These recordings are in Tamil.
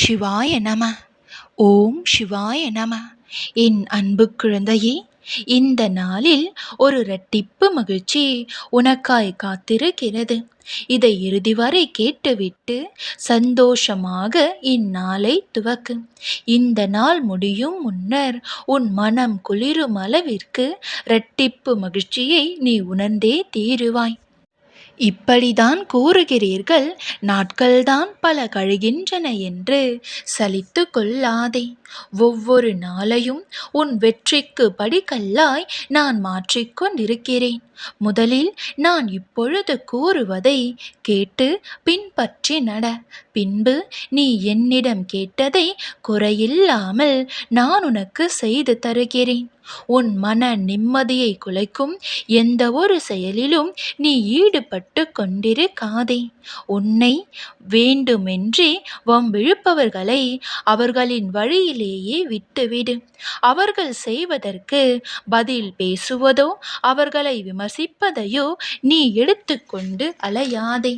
சிவாய நம. ஓம் சிவாய நம. என் அன்பு குழந்தையே இந்த நாளில் ஒரு இரட்டிப்பு மகிழ்ச்சி உனக்காய் காத்திருக்கிறது. இதை இறுதி வரை கேட்டுவிட்டு சந்தோஷமாக இந்நாளை துவக்கு. இந்த நாள் முடியும் முன்னர் உன் மனம் குளிரும் அளவிற்கு இரட்டிப்பு மகிழ்ச்சியை நீ உணர்ந்தே தீருவாய். இப்படிதான் கூறுகிறீர்கள் நாட்கள்தான் பல கழிகின்றன என்று சலித்து கொள்ளாதே. ஒவ்வொரு நாளையும் உன் வெற்றிக்கு படிக்கல்லாய் நான் மாற்றிக்கொண்டிருக்கிறேன் முதலில் நான் இப்பொழுது கூறுவதை கேட்டு பின்பற்றி நட. பின்பு நீ என்னிடம் கேட்டதை குறையில்லாமல் நான் உனக்கு செய்து தருகிறேன். உன் மன நிம்மதியை குலைக்கும் எந்த ஒரு செயலிலும் நீ ஈடுபட்டு கொண்டிருக்காதே. உன்னை வேண்டுமென்றே வம்பிழுப்பவர்களை அவர்களின் வழியிலேயே விட்டுவிடு. அவர்கள் செய்வதற்கு பதில் பேசுவதோ அவர்களை விமர்சிப்பதையோ நீ எடுத்துக்கொண்டு அலையாதே.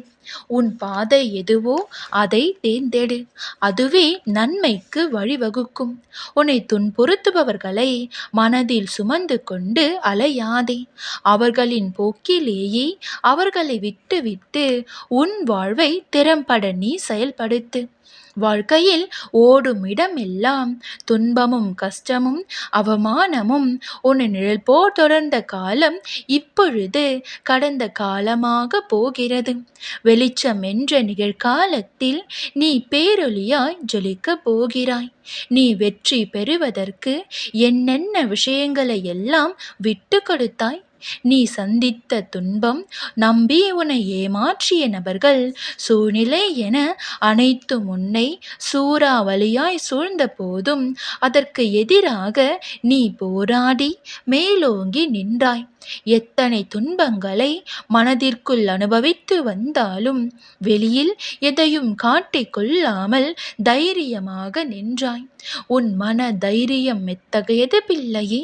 உன் பாதை எதுவோ அதை தேர்ந்தெடு. அதுவே நன்மைக்கு வழிவகுக்கும். உன்னை துன்புறுத்துபவர்களை மனதில் சுமந்து கொண்டு அலையாதே. அவர்களின் போக்கிலேயே அவர்களை விட்டுவிட்டு உன் வாழ்வை திறம்பட நீ செயல்படுத்து. வாழ்க்கையில் ஓடும் இடமெல்லாம் துன்பமும் கஷ்டமும் அவமானமும் உன்னை நிழல் தொடர்ந்த காலம் இப்பொழுது கடந்த காலமாக போகிறது. வெளிச்சம் என்ற நிகழ்காலத்தில் நீ பேரொலியாய் ஜொலிக்கப் போகிறாய். நீ வெற்றி பெறுவதற்கு என்னென்ன விஷயங்களை எல்லாம் விட்டு கொடுத்தாய்? நீ சந்தித்த துன்பம் நம்பி உன்னை ஏமாற்றிய நபர்கள் சூழ்நிலை என அனைத்தும் உன்னை சூறாவளியாய் சூழ்ந்த போதும் அதற்கு எதிராக நீ போராடி மேலோங்கி நின்றாய். எத்தனை துன்பங்களை மனதிற்குள் அனுபவித்து வந்தாலும் வெளியில் எதையும் காட்டிக் கொள்ளாமல் தைரியமாக நின்றாய். உன் மன தைரியம் எத்தகையது பிள்ளையே?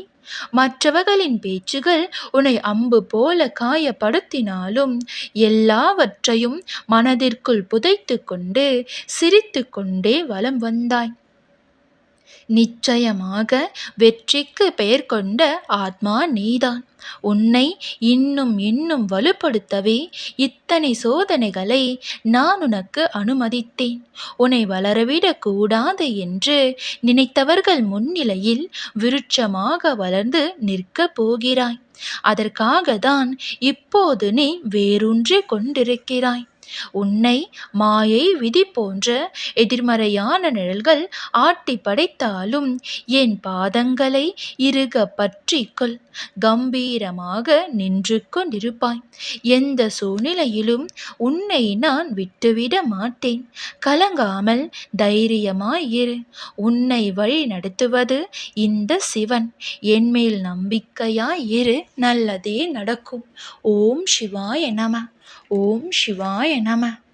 மற்றவர்களின் பேச்சுகள் உன்னை அம்பு போல காயப்படுத்தினாலும் எல்லாவற்றையும் மனதிற்குள் புதைத்து கொண்டு சிரித்து கொண்டே வலம் வந்தாய். நிச்சயமாக வெற்றிக்கு பெயர் கொண்ட ஆத்மா நீதான். உன்னை இன்னும் இன்னும் வலுப்படுத்தவே இத்தனை சோதனைகளை நான் உனக்கு அனுமதித்தேன். உன்னை வளரவிடக் கூடாது என்று நினைத்தவர்கள் முன்னிலையில் விருட்சமாக வளர்ந்து நிற்கப் போகிறாய். அதற்காக தான் இப்போது நீ வேரூன்றி கொண்டிருக்கிறாய். உன்னை மாயை விதி போன்ற எதிர்மறையான நிழல்கள் ஆட்டி படைத்தாலும் என் பாதங்களை இருக பற்றிக்கொள் கம்பீரமாக நின்று கொண்டிருப்பாய். எந்த சூழ்நிலையிலும் உன்னை நான் விட்டுவிட மாட்டேன். கலங்காமல் தைரியமாயிரு. உன்னை வழி நடத்துவது இந்த சிவன். என்மேல் நம்பிக்கையாயிரு. நல்லதே நடக்கும். ஓம் சிவாய நம. ஓம் சிவாய நம.